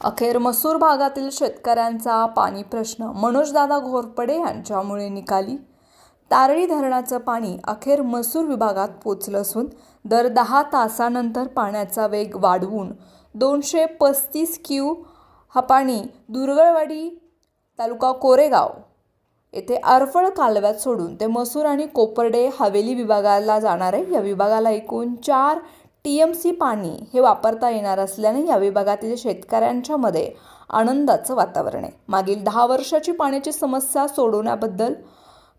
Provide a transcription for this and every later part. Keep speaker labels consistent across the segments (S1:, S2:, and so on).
S1: अखेर मसूर भागातील शेतकऱ्यांचा पाणी प्रश्न. मनोजदादा घोरपडे यांच्यामुळे निकाली. तारळी धरणाचं पाणी अखेर मसूर विभागात पोचलं असून दर दहा तासानंतर पाण्याचा वेग वाढवून दोनशे पस्तीस क्यू हा पाणी दुर्गळवाडी तालुका कोरेगाव येथे आरफळ कालव्यात सोडून ते मसूर आणि कोपर्डे हवेली विभागाला जाणार आहे. या विभागाला एकूण चार टी एम सी पाणी हे वापरता येणार असल्याने या विभागातील शेतकऱ्यांच्यामध्ये आनंदाचं वातावरण आहे. मागील दहा वर्षाची पाण्याची समस्या सोडवण्याबद्दल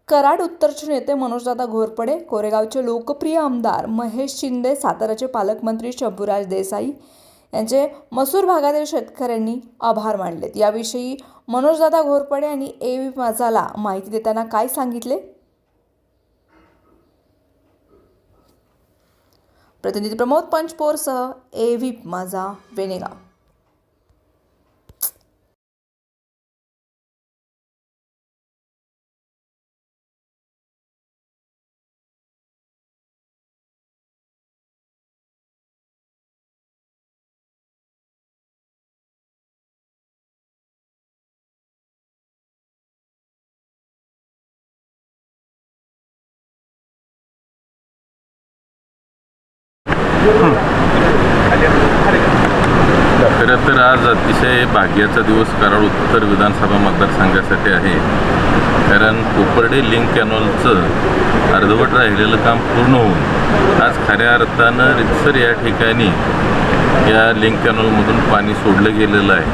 S1: कराड उत्तरचे नेते मनोजदादा घोरपडे कोरेगावचे लोकप्रिय आमदार महेश शिंदे साताराचे पालकमंत्री शंभूराज देसाई यांचे मसूर भागातील शेतकऱ्यांनी आभार मानलेत. याविषयी मनोजदादा घोरपडे यांनी ए व्ही माझाला माहिती देताना काय सांगितले? प्रतिनिधी प्रमोद पंचपोरसह ए व्ही माझा वेनेगाव
S2: खरं तर आज अतिशय भाग्याचा दिवस कराड उत्तर विधानसभा मतदारसंघासाठी आहे. कारण कोपर्डे लिंक कॅनॉलचं अर्धवट राहिलेलं काम पूर्ण होऊन आज खऱ्या अर्थानं रितसर या ठिकाणी या लिंक कॅनॉलमधून पाणी सोडलं गेलेलं आहे.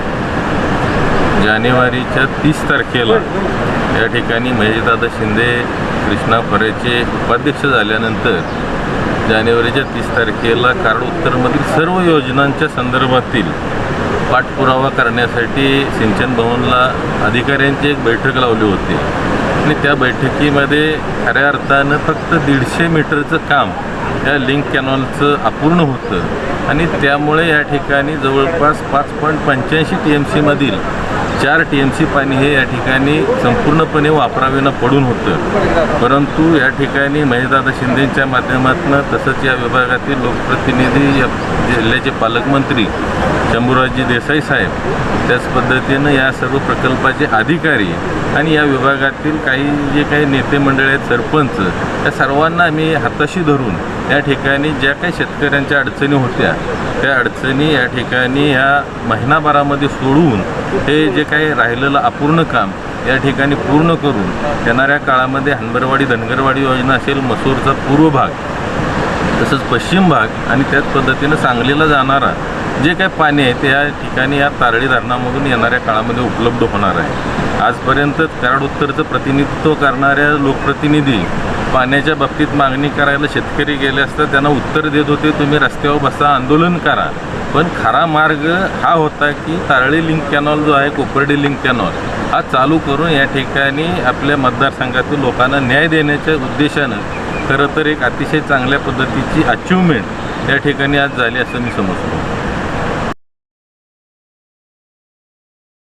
S2: जानेवारीच्या तीस तारखेला या ठिकाणी महेशदादा शिंदे कृष्णा फरेचे उपाध्यक्ष झाल्यानंतर जानेवारीच्या तीस तारखेला कराड उत्तरमधील सर्व योजनांच्या संदर्भातील पाठपुरावा करण्यासाठी सिंचन भवनला अधिकाऱ्यांची एक बैठक लावली होती. आणि त्या बैठकीमध्ये खऱ्या अर्थानं फक्त दीडशे मीटरचं काम या लिंक कॅनॉलचं अपूर्ण होतं. आणि त्यामुळे या ठिकाणी जवळपास पाच पॉईंट पंच्याऐंशी टी एम सीमधील चार टी एम सी पाणी हे या ठिकाणी संपूर्णपणे वापरावेनं पडून होतं. परंतु या ठिकाणी महेशदादा शिंदेच्या माध्यमातून तसंच या विभागातील लोकप्रतिनिधी या जिल्ह्याचे पालकमंत्री शंभूराजजी देसाई साहेब त्याच पद्धतीनं या सर्व प्रकल्पाचे अधिकारी आणि या विभागातील काही जे काही नेते मंडळी आहेत सरपंच त्या सर्वांना आम्ही हाताशी धरून या ठिकाणी ज्या काही शेतकऱ्यांच्या अडचणी होत्या त्या अडचणी या ठिकाणी ह्या महिनाभरामध्ये सोडवून हे जे काही राहिलेलं अपूर्ण काम या ठिकाणी पूर्ण करून येणाऱ्या काळामध्ये हनबरवाडी धनगरवाडी योजना असेल मसूरचा पूर्व भाग तसंच पश्चिम भाग आणि त्याच पद्धतीनं सांगलीला जाणारा जे काही पाणी आहे ते या ठिकाणी या तारळी धरणामधून येणाऱ्या काळामध्ये उपलब्ध होणार आहे. आजपर्यंत कराड उत्तरचं प्रतिनिधित्व करणाऱ्या लोकप्रतिनिधी पाण्याच्या बाबतीत मागणी करायला शेतकरी गेले असता त्यांना उत्तर देत होते तुम्ही रस्त्यावर बसा आंदोलन करा. पण खरा मार्ग हा होता की तारळी लिंक कॅनॉल जो आहे कोपर्डी लिंक कॅनॉल हा चालू करून या ठिकाणी आपल्या मतदारसंघातील लोकांना न्याय देण्याच्या उद्देशानं खरं तर एक अतिशय चांगल्या पद्धतीची अचिव्हमेंट या ठिकाणी आज झाली असं मी समजतो.